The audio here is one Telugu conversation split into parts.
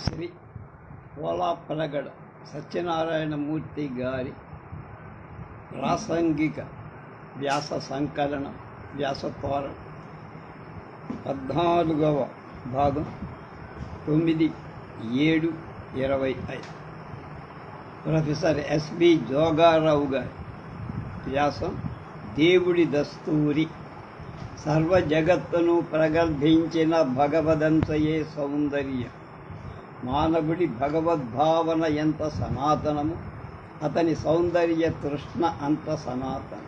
శ్రీ పోలాపలగడ సత్యనారాయణమూర్తి గారి ప్రాసంగిక వ్యాస సంకలన వ్యాసపారం పద్నాలుగవ భాగం తొమ్మిది ఏడు ఇరవై ఐదు. ప్రొఫెసర్ ఎస్బి జోగారావు గారి వ్యాసం దేవుడి దస్తూరి. సర్వ జగత్తును ప్రగర్భించిన భగవదంశయే సౌందర్యం. మానవుడి భగవద్భావన ఎంత సనాతనము అతని సౌందర్య తృష్ణ అంత సనాతనం.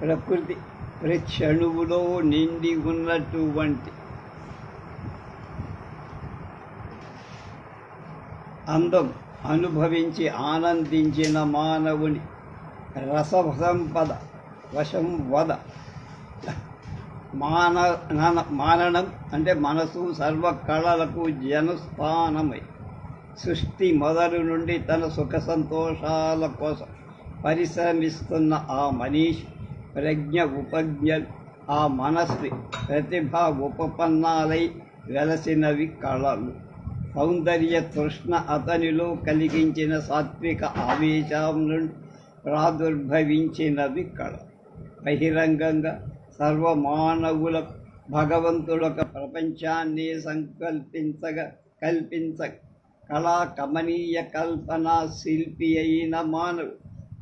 ప్రకృతి ప్రక్షణువులో నిండి ఉన్నటువంటి అందం అనుభవించి ఆనందించిన మానవుని రససంపద వశం వద. మాన నాన- మాననం అంటే మనసు సర్వ కళలకు జనస్థానమై. సృష్టి మొదలు నుండి తన సుఖ సంతోషాల కోసం పరిశ్రమిస్తున్న ఆ మనీష్ ప్రజ్ఞ ఉపజ్ఞ ఆ మనస్సు ప్రతిభ ఉపపన్నాలై వెలసినవి కళలు. సౌందర్య తృష్ణ అతనిలో కలిగించిన సాత్విక ఆవేశం నుండి ప్రాదుర్భవించినవి కళ. బహిరంగంగా సర్వమానవులకు భగవంతుడొక ప్రపంచాన్ని సంకల్పించగా కల్పించ కళా కమనీయ కల్పన శిల్పి అయిన మానవుడు.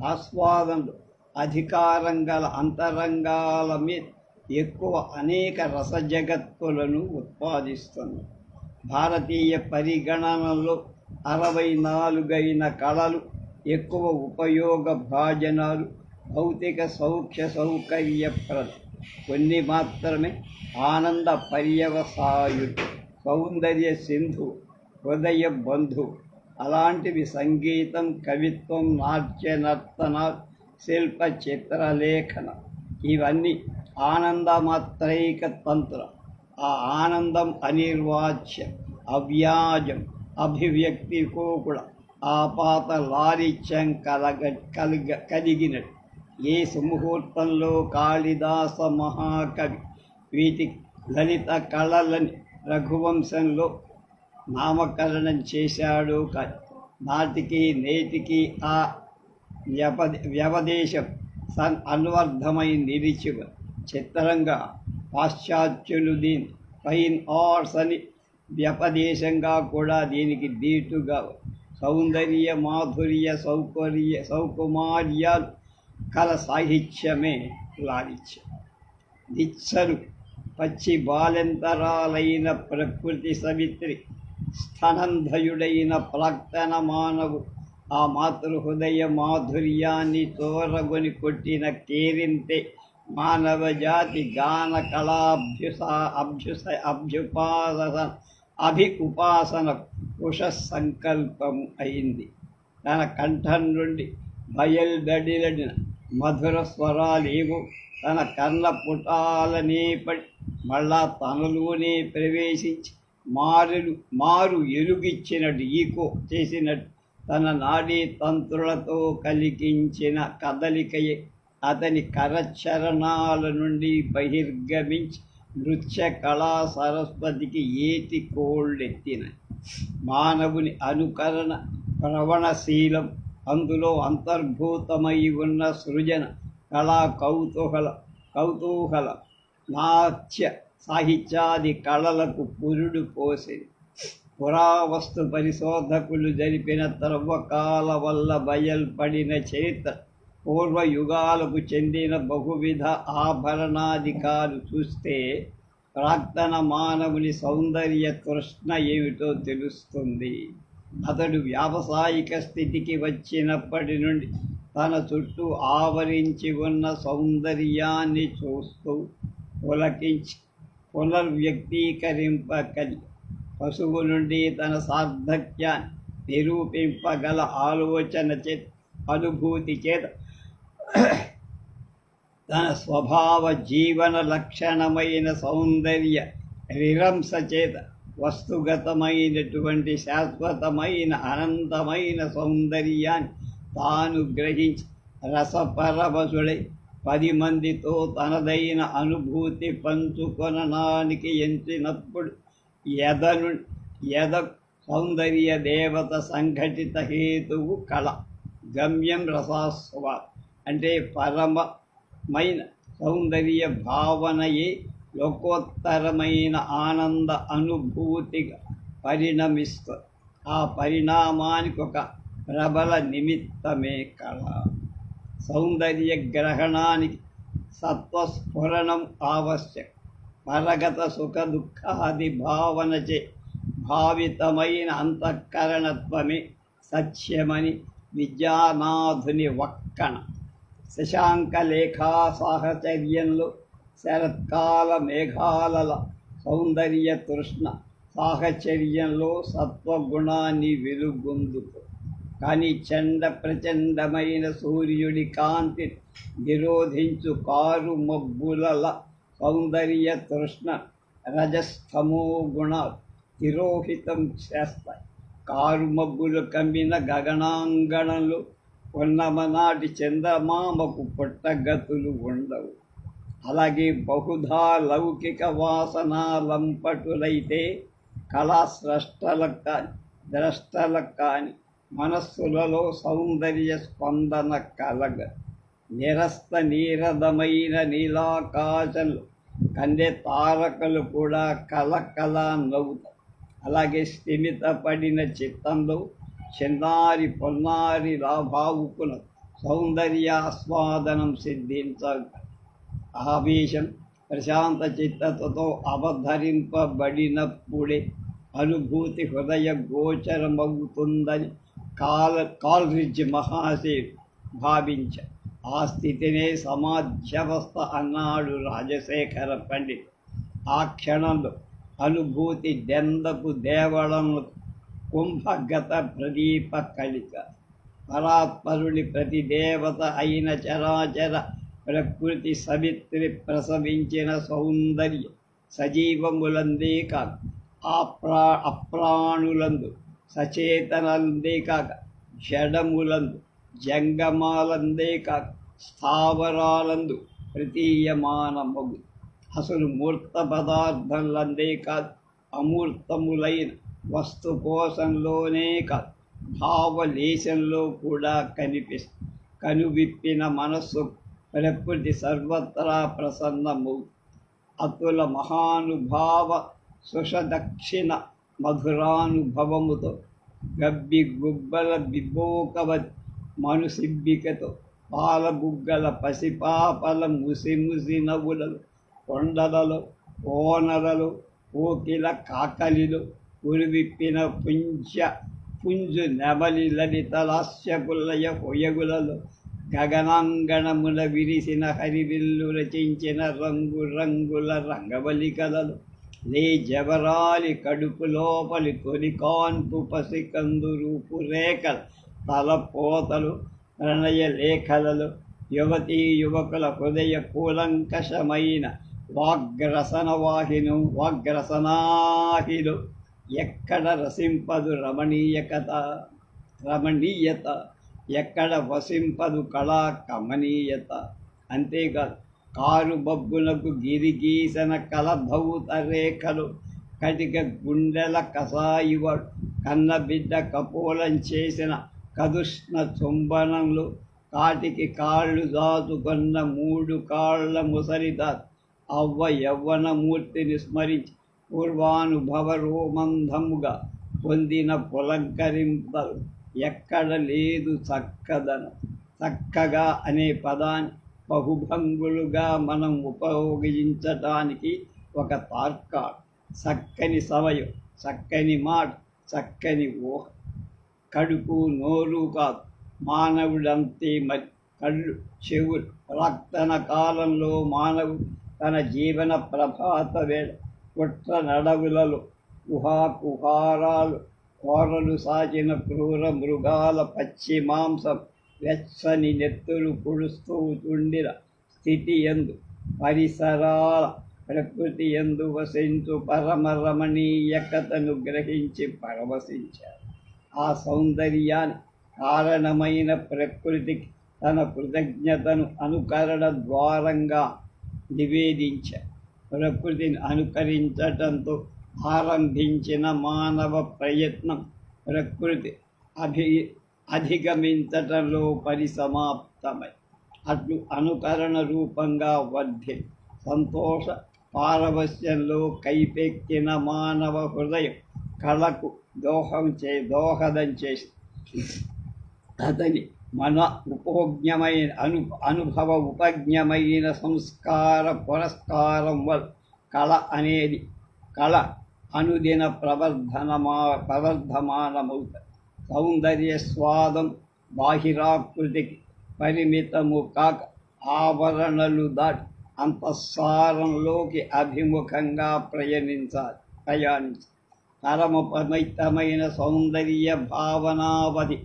ఆస్వాదనలు అధికారం గల అంతరంగాల మీద ఎక్కువ అనేక రసజగత్తులను ఉత్పాదిస్తుంది. భారతీయ పరిగణనలో అరవై నాలుగైన కళలు ఎక్కువ ఉపయోగ భాజనాలు భౌతిక సౌఖ్య సౌకర్యప్రదం కొన్ని మాత్రమే ఆనంద పర్యవసాయుడు సౌందర్య సింధు హృదయ బంధు. అలాంటివి సంగీతం కవిత్వం నాట్య నర్తన శిల్ప చిత్రలేఖన ఇవన్నీ ఆనందమాత్రైక తంత్రం. ఆ ఆనందం అనిర్వాచ్య అవ్యాజం అభివ్యక్తికో కూడా ఆపాత లారిత్యం కలగ కలిగ కలిగినట్టు. ఈ సుముహూర్తంలో కాళిదాస మహాకవి వీటి లలిత కళలని రఘువంశంలో నామకరణం చేశాడు నాటికి నేటికి ఆ వ్యప వ్యవదేశం సన్ అన్వర్థమై నిలిచి చిత్రంగా పాశ్చాత్యులు దీని ఫైన్ ఆర్ట్స్ అని వ్యపదేశంగా కూడా దీనికి దీటుగా సౌందర్య మాధుర్య సౌకర్య సౌకుమార్యాలు కల సాహిత్యమే లాలిత్యం. నిచ్చరు పచ్చి బాలెంతరాలైన ప్రకృతి సవిత్రి స్థనంధయుడైన ప్రాక్తన మానవు ఆ మాతృహృదయ మాధుర్యాన్ని తోరగొని కొట్టిన కేరింతే మానవ జాతి గాన కళాభ్యుస అభ్యుస అభ్యుపాసన అభి ఉపాసన కుష సంకల్పం అయింది. తన కంఠం నుండి బయల్బడిలడిన మధుర స్వరాలేవు తన కర్ణ పుటాలనే పడి మళ్ళా తనలోనే ప్రవేశించి మారులు మారు ఎలుగిచ్చినట్టు ఈకో చేసినట్టు తన నాడీ తంత్రులతో కలిగించిన కదలికయే అతని కరచరణాల నుండి బహిర్గమించి నృత్య కళా సరస్వతికి ఏటి కోళ్ళెత్తిన. మానవుని అనుకరణ ప్రవణశీలం అందులో అంతర్భూతమై ఉన్న సృజన కళా కౌతూహల కౌతూహల నాట్య సాహిత్యాది కళలకు పురుడు పోసేది పురావస్తు పరిశోధకులు జరిపిన త్రవ్వకాల వల్ల బయల్పడిన చరిత్ర పూర్వయుగాలకు చెందిన బహువిధ ఆభరణాధికాలు చూస్తే ప్రాక్తన మానవుని సౌందర్య తృష్ణ ఏమిటో తెలుస్తుంది. అతడు వ్యావసాయిక స్థితికి వచ్చినప్పటి నుండి తన చుట్టూ ఆవరించి ఉన్న సౌందర్యాన్ని చూస్తూ పులకించి పునర్వ్యక్తీకరింపకలి పశువు నుండి తన సార్థక్యాన్ని నిరూపింపగల ఆలోచన చే అనుభూతి చేత తన స్వభావ జీవన లక్షణమైన సౌందర్య రిరంస చేత వస్తుగతమైనటువంటి శాశ్వతమైన అనంతమైన సౌందర్యాన్ని తాను గ్రహించి రసపరవశుడై పది మందితో తనదైన అనుభూతి పంచుకొనడానికి ఎంచినప్పుడు ఎదను ఎద సౌందర్య దేవత సంఘటిత హేతువు కళ గమ్యం రసాస్వ అంటే పరమమైన సౌందర్య భావనయే లోకోత్తరమైన ఆనంద అనుభూతిగా పరిణమిస్తుంది ఆ పరిణామానికి ఒక ప్రబల నిమిత్తమే కళ. సౌందర్య గ్రహణానికి సత్వస్ఫురణం ఆవశ్యకం. పరగత సుఖ దుఃఖాది భావనచే భావితమైన అంతఃకరణత్వమే సత్యమని విద్యానాథుని వక్కణ శశాంక లేఖా సాహచర్యంలో శరత్కాల మేఘాలల సౌందర్య తృష్ణ సాహచర్యంలో సత్వగుణాన్ని వెలుగొందుకు. కానీ చండ ప్రచండమైన సూర్యుడి కాంతి నిరోధించు కారు మబ్బులల సౌందర్య తృష్ణ రజస్తమో గుణ తిరోహితం చేస్తాయి. కారు మబ్బులు కమ్మిన గగనాంగణలు ఉన్నమనాటి చందమామకు పుట్టగతులు ఉండవు. అలాగే బహుధా లౌకిక వాసనాలంపటులైతే కళాస్రష్టలకు కానీ ద్రష్టలకు కానీ మనస్సులలో సౌందర్య స్పందన కలగ. నిరస్త నీరదమైన నీలాకాశలు కందే తారకలు కూడా కలకల నవ్వుతాయి అలాగే స్థిమిత పడిన చిత్తంలో చిన్నారి పొన్నారి లాభావుకుల సౌందర్యాస్వాదనం సిద్ధించగల ఆవేశం ప్రశాంత చిత్తతతో అవధరింపబడినప్పుడే అనుభూతి హృదయ గోచరమవుతుందని కాల కాల్రిడ్జ్ మహాశయుడు భావించ ఆ స్థితినే సమాధ్యవస్థ అన్నాడు రాజశేఖర పండిత్ ఆ క్షణంలో అనుభూతి దెందపు దేవళంలో కుంభగత ప్రదీప కలిక పరాత్పరుడి ప్రతి దేవత అయిన చరాచర ప్రకృతి సవిత్రి ప్రసవించిన సౌందర్య సజీవములందే కాక ఆ ప్రా అప్రాణులందు సచేతనందే కాక జడములందు జంగమాలందే కాక స్థావరాలందు ప్రతీయమానమగు అసలు మూర్త పదార్థంలందే కాదు అమూర్తములైన వస్తు కోశంలోనే కాదు భావలేశంలో కూడా కనిపిస్తుంది కనువిప్పిన మనస్సు ప్రకృతి సర్వత్రా ప్రసన్నము. అతుల మహానుభావ సుషదక్షిణ మధురానుభవముతో గబ్బి గుబ్బల బిబ్బోకవతి మనుసిబ్బికతో పాలబుగ్గల పసిపాపల ముసి ముసి నవ్వులలు కొండలలో కోనలలో కోకిల కాకలిలు ఉరివిప్పిన పుంజ పుంజు నెమలి లలితలాస్యపుల్లయ హొయగులలో గగనాంగణముల విరిసిన హరివిల్లు రచించిన రంగు రంగుల కథలు లే జవరాలి కడుపు లోపలి తొలి కాన్పు పసికందు రూపురేఖల తలపోతలు ప్రణయ లేఖలలో యువతీ యువకుల హృదయ కూలంకషమైన వాగ్రసన వాహిను వాగ్రసనాహిలు ఎక్కడ రసింపదు రమణీయకత రమణీయత. ఎక్కడ వసింపదు కళా కమనీయత అంతేకాదు కారు బబ్బులకు గిరిగీసన కలభౌత రేఖలు కటిక గుండెల కసాయివాడు కన్న బిడ్డ కపోలం చేసిన కదుష్ణ చుంబనంలో కాటికి కాళ్ళు దాచుకున్న మూడు కాళ్ళ ముసలిదా అవ్వ యవ్వనమూర్తిని స్మరించి పూర్వానుభవ రోమంధముగా పొందిన పులంకరింపలు. ఎక్కడ లేదు చక్కదనం. చక్కగా అనే పదాన్ని బహుభంగులుగా మనం ఉపయోగించటానికి ఒక తార్కాడు చక్కని సమయం చక్కని మాట చక్కని ఊహ. కడుపు నోరు కాదు మానవుడంతే మరి. కళ్ళు చెవులు ప్రాక్తన కాలంలో మానవుడు తన జీవన ప్రభాత వేళ. కుట్ర నడవులలో కుహాకుహారాలు కోరలు సాచిన క్రూర మృగాల పచ్చి మాంసం వెచ్చని నెత్తులు పుడుస్తూ చుండిన స్థితి ఎందు పరిసరాల ప్రకృతి ఎందు వసించు పరమ రమణీయకతను గ్రహించి పరవశించారు. ఆ సౌందర్యాన్ని కారణమైన ప్రకృతికి తన కృతజ్ఞతను అనుకరణ ద్వారంగా నివేదించారు. ప్రకృతిని అనుకరించటంతో ఆరంభించిన మానవ ప్రయత్నం ప్రకృతి అభి అధిగమించటంలో పరిసమాప్తమై అట్లు అనుకరణ రూపంగా వర్ధి సంతోష పారవశ్యంలో కైపెక్కిన మానవ హృదయం కళకు దోహం చే దోహదం చేసి అతని మన ఉపోజ్ఞమైన అను అనుభవ ఉపజ్ఞమైన సంస్కార పురస్కారం వల్ల కళ అనేది కళ అనుదిన ప్రవర్ధనమా ప్రవర్ధమానమౌత సౌందర్య స్వాదం బాహిరాకృతికి పరిమితము కాక ఆవరణలు దాటి అంతఃసారంలోకి అభిముఖంగా ప్రయాణించాలి ప్రయాణించాలి పరమపమితమైన సౌందర్య భావనావధి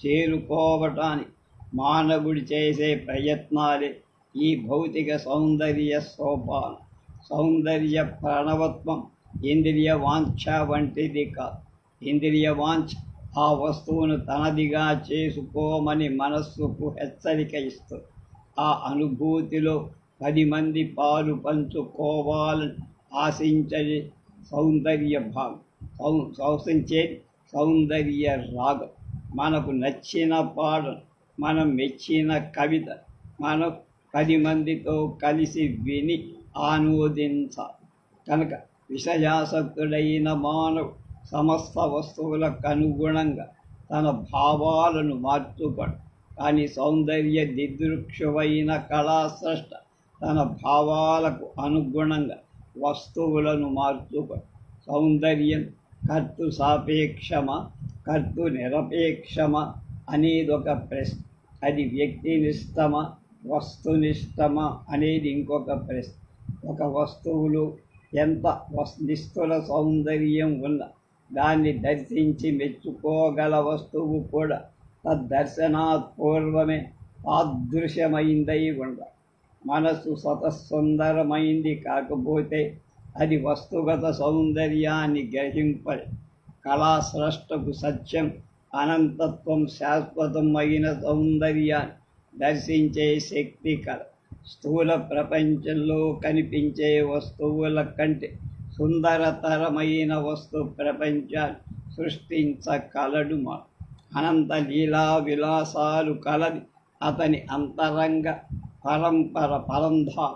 చేరుకోవటానికి మానవుడు చేసే ప్రయత్నాలే ఈ భౌతిక సౌందర్య సోపానం సౌందర్య ప్రణవత్వం ఇంద్రియ వాంఛ వంటిది కాదు ఇంద్రియ వాంఛ ఆ వస్తువును తనదిగా చేసుకోమని మనస్సుకు హెచ్చరిక ఇస్తుంది ఆ అనుభూతిలో పది మంది పాలు పంచుకోవాలని ఆశించే సౌందర్య భాగం సౌ శోషించేది సౌందర్య రాగం. మనకు నచ్చిన పాట మనం మెచ్చిన కవిత మనం పది మందితో కలిసి విని ఆనోదించాలి కనుక విషయాసక్తుడైన మానవు సమస్త వస్తువులకు అనుగుణంగా తన భావాలను మార్చుకోడు కానీ సౌందర్య దిదృక్షువైన కళాశ్రష్ట తన భావాలకు అనుగుణంగా వస్తువులను మార్చుకోడు సౌందర్యం కర్తు సాపేక్షమా కర్తు నిరపేక్షమా అనేది ఒక ప్రశ్న. అది వ్యక్తినిష్టమా వస్తునిష్టమా అనేది ఇంకొక ప్రశ్న. ఒక వస్తువులు ఎంత వస్ సౌందర్యం ఉన్న దాన్ని దర్శించి మెచ్చుకోగల వస్తువు కూడా తద్దర్శనాత్ పూర్వమే తాదృశ్యమైందై ఉండ. మనసు సతసుందరమైంది కాకపోతే అది వస్తుగత సౌందర్యాన్ని గ్రహింపడి కళాస్రష్టకు సత్యం అనంతత్వం శాశ్వతం అయిన సౌందర్యాన్ని దర్శించే శక్తి కళ స్థూల ప్రపంచంలో కనిపించే వస్తువుల కంటే సుందరతరమైన వస్తు ప్రపంచాన్ని సృష్టించగలడు మా. అనంత లీలా విలాసాలు కలది అతని అంతరంగ పరంపర పరంధా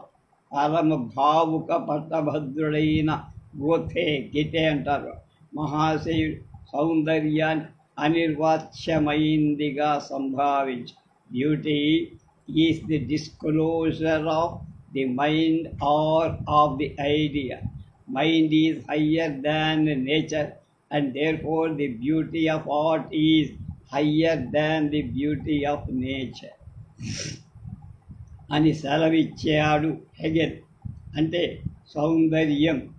పరమ భావుక పట్టభద్రుడైన గోథే గిటే అంటారు. మహాశయుడు సౌందర్యాన్ని అనిర్వాచ్యమైందిగా సంభావించ. Beauty is the disclosure of the mind or of the idea mind is higher than nature and therefore the the beauty of art is higher the the beauty of nature అని సెలవిచ్చాడు హెగెల్ అంటే సౌందర్యం.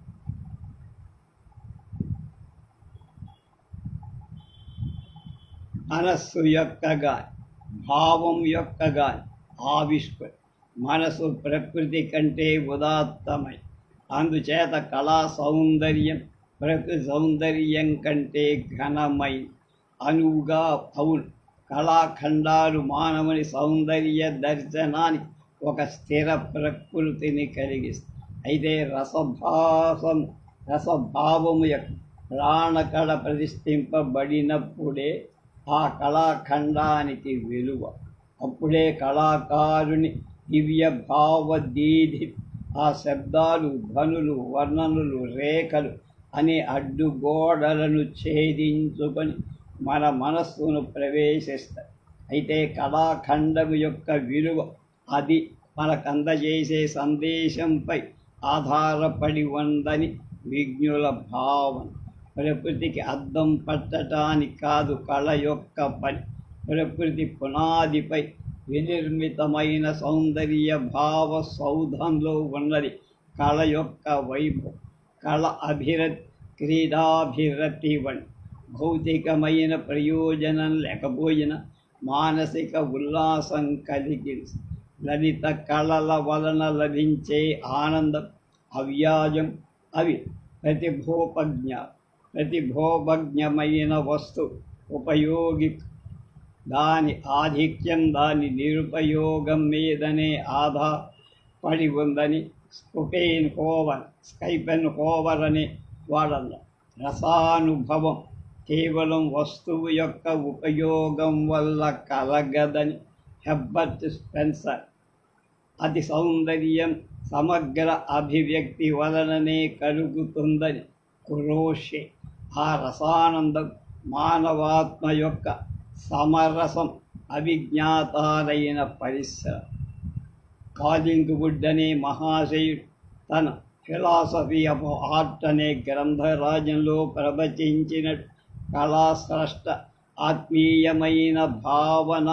మనస్సు యొక్క గాని భావం యొక్క గాని ఆవిష్కరి మనసు ప్రకృతి కంటే ఉదాత్తమై. అందుచేత కళా సౌందర్యం ప్రకృతి సౌందర్యం కంటే ఘనమై. అనువుగా అవును కళాఖండాలు మానవుని సౌందర్య దర్శనానికి ఒక స్థిర ప్రకృతిని కలిగిస్తాయి. అయితే రసభాసం రసభావము యొక్క ప్రాణకళ ప్రతిష్ఠింపబడినప్పుడే ఆ కళాఖండానికి విలువ అప్పుడే కళాకారుని దివ్య భావదీధి ఆ శబ్దాలు ధ్వనులు వర్ణనలు రేఖలు అనే అడ్డుగోడలను ఛేదించుకొని మన మనస్సును ప్రవేశిస్తాయి. అయితే కళాఖండము యొక్క విలువ అది మనకు అందజేసే సందేశంపై ఆధారపడి ఉందని విజ్ఞుల భావన. ప్రకృతికి అద్దం పట్టటానికి కాదు కళ యొక్క పని. ప్రకృతి పునాదిపై వినిర్మితమైన సౌందర్య భావ సౌధంలో ఉన్నది. కళ యొక్క వైభవం కళ అభిరతి క్రీడాభిరతి వంటి భౌతికమైన ప్రయోజనం లేకపోయిన మానసిక ఉల్లాసం కలిగి లలిత కళల వలన లభించే ఆనందం అవ్యాజం అవి ప్రతిభోపజ్ఞ ప్రతిభోపజ్ఞమైన వస్తు ఉపయోగి దాని ఆధిక్యం దాని నిరుపయోగం మీదనే ఆధారపడి ఉందని స్పుటేన్ హోవర్ స్కైపెన్ హోవర్ అనే వాడల్ల రసానుభవం కేవలం వస్తువు యొక్క ఉపయోగం వల్ల కలగదని హెబ్బర్ట్ స్పెన్సర్. అతి సౌందర్యం సమగ్ర అభివ్యక్తి వలననే కలుగుతుందని కురోషే ఆ రసానందం మానవాత్మ యొక్క సమరసం అవిజ్ఞాతాలైన పరిశ్రమ కాలింగ్ వుడ్ అనే మహాశయుడు తన ఫిలాసఫీ ఆఫ్ ఆర్ట్ అనే గ్రంథరాజంలో ప్రవచించిన కళాస్రష్ట ఆత్మీయమైన భావన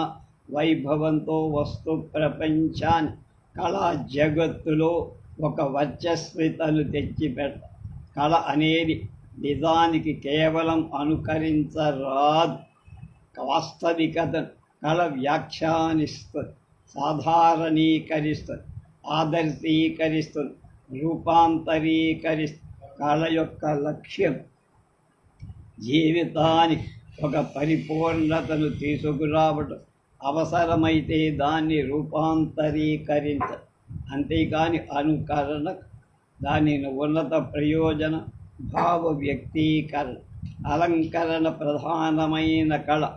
వైభవంతో వస్తు ప్రపంచాన్ని కళా జగత్తులో ఒక వర్చస్వితను తెచ్చిపెట్ట కళ అనేది నిజానికి కేవలం అనుకరించరాదు. వాస్తవికతను కళ వ్యాఖ్యానిస్తుంది సాధారణీకరిస్తుంది ఆదర్శీకరిస్తుంది రూపాంతరీకరిస్తుంది కళ యొక్క లక్ష్యం జీవితానికి ఒక పరిపూర్ణతను తీసుకురావటం. అవసరమైతే దాన్ని రూపాంతరీకరించ అంతేకాని అనుకరణ దానిని ఉన్నత ప్రయోజన భావ వ్యక్తీకరణ అలంకరణ ప్రధానమైన కళ.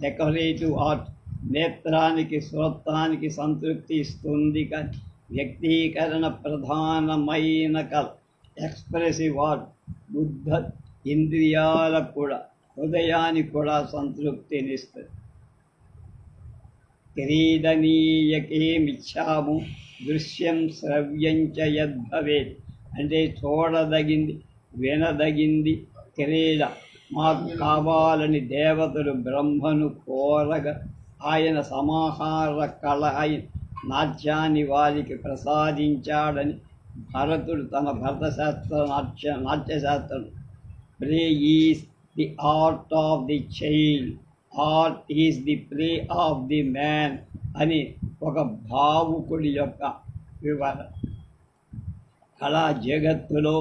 డెకరేటివ్ ఆర్ట్ నేత్రానికి శ్రోత్రానికి సంతృప్తి ఇస్తుంది కానీ వ్యక్తీకరణ ప్రధానమైన కళ ఎక్స్ప్రెసివ్ ఆర్ట్ బుద్ధ ఇంద్రియాలకు కూడా హృదయానికి కూడా సంతృప్తినిస్తుంది. క్రీడనీయకేమిచ్చాము దృశ్యం శ్రవ్యం చ యద్భవేత్. అంటే చూడదగింది వినదగింది క్రీడ. మాకు కావాలని దేవతలు బ్రహ్మను కోరగా ఆయన సమాహార కళ అయిన నాట్యాన్ని వారికి ప్రసాదించాడని భరతుడు తన భరతశాస్త్ర నాట్య Natyashastra. Play is the art of the child art is the play of the man అని ఒక భావుకుడి యొక్క వివరణ కళా జగత్తులో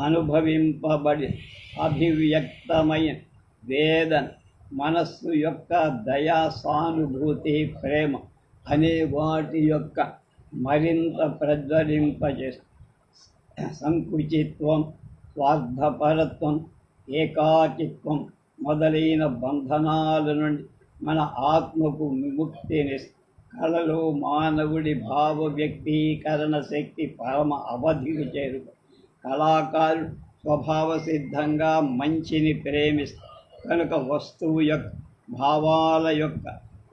అనుభవింపబడి అభివ్యక్తమైన వేదన మనస్సు యొక్క దయా సానుభూతి ప్రేమ అనే వాటి యొక్క మరింత ప్రజ్వలింపజే సంకుచిత్వం స్వార్థపరత్వం ఏకాకిత్వం మొదలైన బంధనాల నుండి మన ఆత్మకు విముక్తిని కళలో మానవుడి భావ వ్యక్తీకరణ శక్తి పరమ అవధికి చేరుకు కళాకారుడు స్వభావ సిద్ధంగా మంచిని ప్రేమిస్తాడు కనుక వస్తువు యొక్క భావాల యొక్క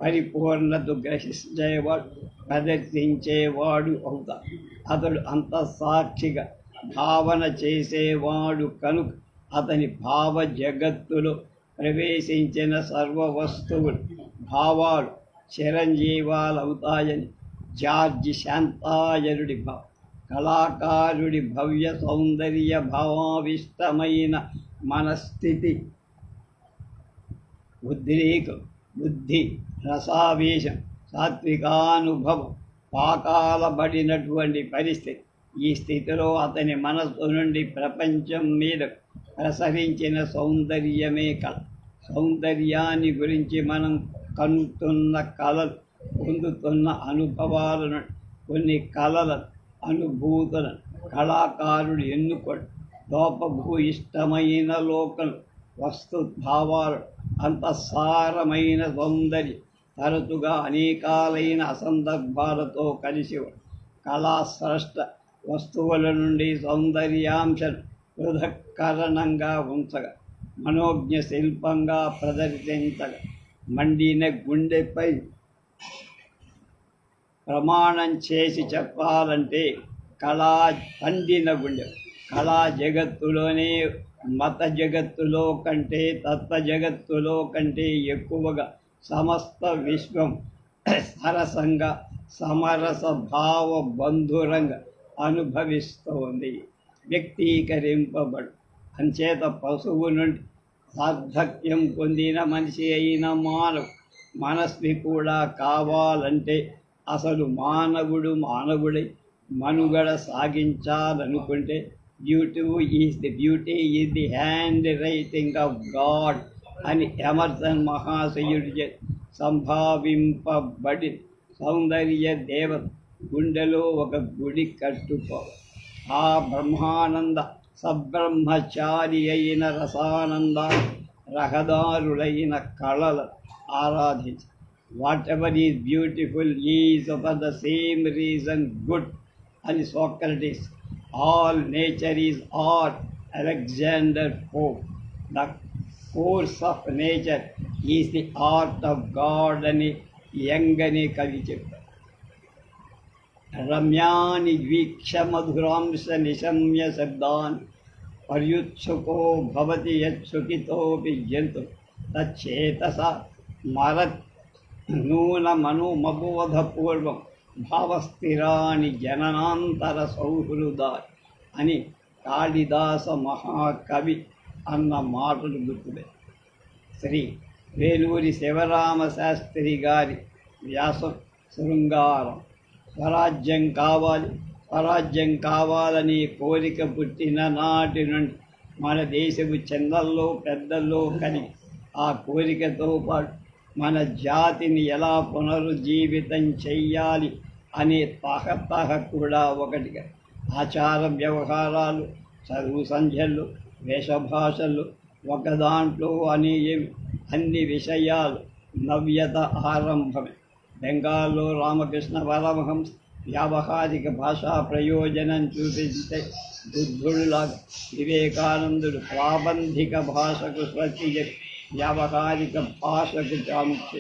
పరిపూర్ణత గ్రహించేవాడు ప్రదర్శించేవాడు అవుతాడు. అతడు అంతఃసాక్షిగా భావన చేసేవాడు కనుక అతని భావ జగత్తులో ప్రవేశించిన సర్వ వస్తువులు భావాలు చిరంజీవాలవుతాయని జార్జి శాంతాయనుడి భావం. కళాకారుడి భవ్య సౌందర్య భావావిష్టమైన మనస్థితి. ఉద్రేకం బుద్ధి రసావేశం సాత్వికానుభవం పాకాలబడినటువంటి పరిస్థితి. ఈ స్థితిలో అతని మనస్సు నుండి ప్రపంచం మీద ప్రసరించిన సౌందర్యమే కళ. సౌందర్యాన్ని గురించి మనం కనుతున్న కళలు పొందుతున్న అనుభవాలను కొన్ని కళలను అనుభూతుల. కళాకారుడు ఎన్నుకోడు. దోపభూయిష్టమైన లోకం వస్తుభావాలు అంతఃసారమైన సౌందర్య తరచుగా అనేకాలైన అసందర్భాలతో కలిసి కళాస్రష్ట వస్తువుల నుండి సౌందర్యాంశను పృథక్కరణంగా ఉంచగా మనోజ్ఞ శిల్పంగా ప్రదర్శించగా. మండిన గుండెపై ప్రమాణం చేసి చెప్పాలంటే కళా తండిన గుండె కళా జగత్తులోనే మత జగత్తులో కంటే తత్వ జగత్తులో కంటే ఎక్కువగా సమస్త విశ్వం సరసంగా సమరస భావ బంధురంగా అనుభవిస్తోంది. వ్యక్తీకరింపబడు. అంచేత పశువు నుండి సార్థక్యం పొందిన మనిషి అయిన మానవు మనస్వి కూడా కావాలంటే అసలు మానవుడు మానవుడై మనుగడ సాగించాలనుకుంటే beauty is the beauty is the handwriting of God అని ఎమర్సన్ మహాశయుడి సంభావింపబడి సౌందర్య దేవత గుండెలో ఒక గుడి కట్టుకో. ఆ బ్రహ్మానంద సబ్రహ్మచారి అయిన రసానంద రహదారులైన కళలు ఆరాధించి whatever is beautiful is for the same reason good అని Socrates all nature is art Alexander Pope the course of nature is the art of God అని యంగ్ అని కవి చెప్పారు రమ్యాని వీక్ష మధురాంశ నిశమ్య శబ్దాన్ పర్యుత్సుకో భవతి యత్సుఖితోపి జంతు తచ్చేతస మరత్ నూనమనుమబోధపూర్వం భావస్థిరాని జననాంతర సౌహృద అని కాళిదాస మహాకవి అన్న మాటలు గుర్తులే. శ్రీ వేలూరి శివరామ శాస్త్రి గారి వ్యాసం శృంగారం. స్వరాజ్యం కావాలి స్వరాజ్యం కావాలని కోరిక పుట్టిన నాటి నుండి మన దేశపు చిన్నల్లో పెద్దల్లో కలిగి ఆ కోరికతో పాటు మన జాతిని ఎలా పునరుజ్జీవితం చెయ్యాలి అనే తహతహ కూడా ఒకటిగా ఆచార వ్యవహారాలు చదువు సంధ్యలు వేషభాషలు ఒక దాంట్లో అనే అన్ని విషయాలు నవ్యత ఆరంభమే. బెంగాల్లో రామకృష్ణ పరమహంస వ్యావహారిక భాషా ప్రయోజనం చూపిస్తే బుద్ధుడులాగా వివేకానందుడు ప్రాబంధిక భాషకు స్వస్తి చెప్పి వ్యావహారిక భాషకు